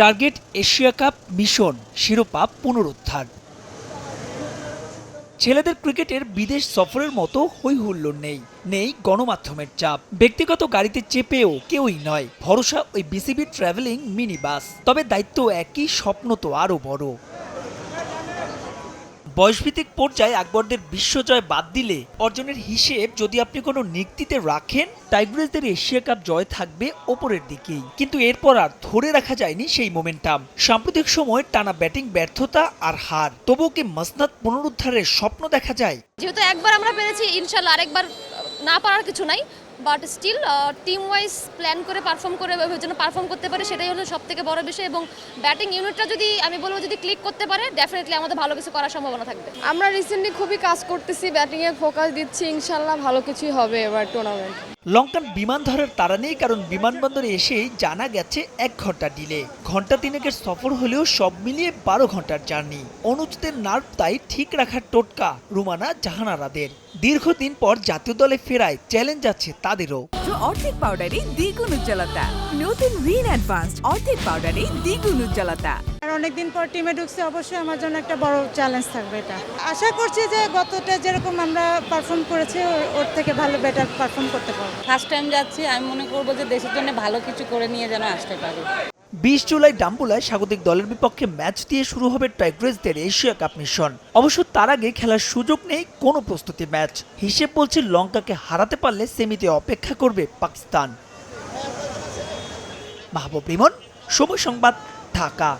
Target Asia cup mission শিরোপা পুনরুদ্ধার। ছেলেদের ক্রিকেটের বিদেশ সফরের মতো হই হুল্লোড় নেই নেই গণমাধ্যমের চাপ। ব্যক্তিগত গাড়িতে চেপেও কেউই নয়, ভরসা ওই বিসিবি ট্রাভেলিং মিনি বাস তবে দায়িত্ব একই, স্বপ্ন তো আরও বড়। বয়সভিত্তিক পর্যায়ে আকবরদের বিশ্বজয় বাদ দিলে অর্জনের হিসেব যদি আপনি কোনো নিক্তিতে রাখেন, টাইগ্রেসদের এশিয়া কাপ জয় থাকবে ওপরের দিকেই। কিন্তু এরপর আর ধরে রাখা যায়নি সেই মোমেন্টাম। সাম্প্রতিক সময় টানা ব্যাটিং ব্যর্থতা আর হার। তবুও কি মসনাদ পুনরুদ্ধারের স্বপ্ন দেখা যায়? যেহেতু একবার আমরা পেরেছি, ইনশাল্লাহ আরেকবার না পারার কিছু নাই। But still team wise plan করে পারফর্ম করে যেন পারফর্ম করতে পারে, সেটাই হলো সব থেকে বড় বিষয় এবং ব্যাটিং ইউনিটটা যদি, আমি বলব যদি ক্লিক করতে পারে ডেফিনেটলি আমাদের ভালো কিছু করার সম্ভাবনা থাকবে। আমরা রিসেন্টলি খুবই কাজ করতেছি ব্যাটিংয়ে ফোকাস দিচ্ছি, ইনশাল্লাহ ভালো কিছুই হবে এবার টুর্নামেন্ট লঙ্কান বিমান ধরার তারা নেই, কারণ বিমানবন্দরে এসেই জানা গেছে এক ঘণ্টা ডিলে ঘণ্টা তিনেকের সফর হলেও সব মিলিয়ে বারো ঘণ্টার জার্নি। অনুজদের নার্ভ তাই ঠিক রাখার টোটকা রুমানা জাহানারাদের। দীর্ঘদিন পর জাতীয় দলে ফেরায় চ্যালেঞ্জ আছে তাদেরও। অর্ধেক পাউডারে দ্বিগুণ উজ্জ্বলতা। নতুন রিন অ্যাডভান্সড অর্ধেক পাউডারে দ্বিগুণ উজ্জ্বলতা। আর অনেকদিন পর টিমে ঢুকছে অবশ্যই আমার জন্য একটা বড় চ্যালেঞ্জ থাকবে এটা। আশা করছি যে গতটা যেরকম আমরা পারফর্ম করেছি ওর- ওর থেকে ভালো বেটার পারফর্ম করতে পারব। ফার্স্ট টাইম যাচ্ছি আমি মনে করব যে দেশের জন্য ভালো কিছু করে নিয়ে যেন আসতে পারি। বিশ জুলাই ডাম্বুলায় স্বাগতিক দলের বিপক্ষে ম্যাচ দিয়ে শুরু হবে টাইগ্রেসদের এশিয়া কাপ মিশন। অবশ্য তার আগে খেলার সুযোগ নেই কোনো প্রস্তুতি ম্যাচ হিসেব বলছে লঙ্কাকে হারাতে পারলে সেমিতে অপেক্ষা করবে পাকিস্তান। মাহবুব রিমন সময় সংবাদ ঢাকা।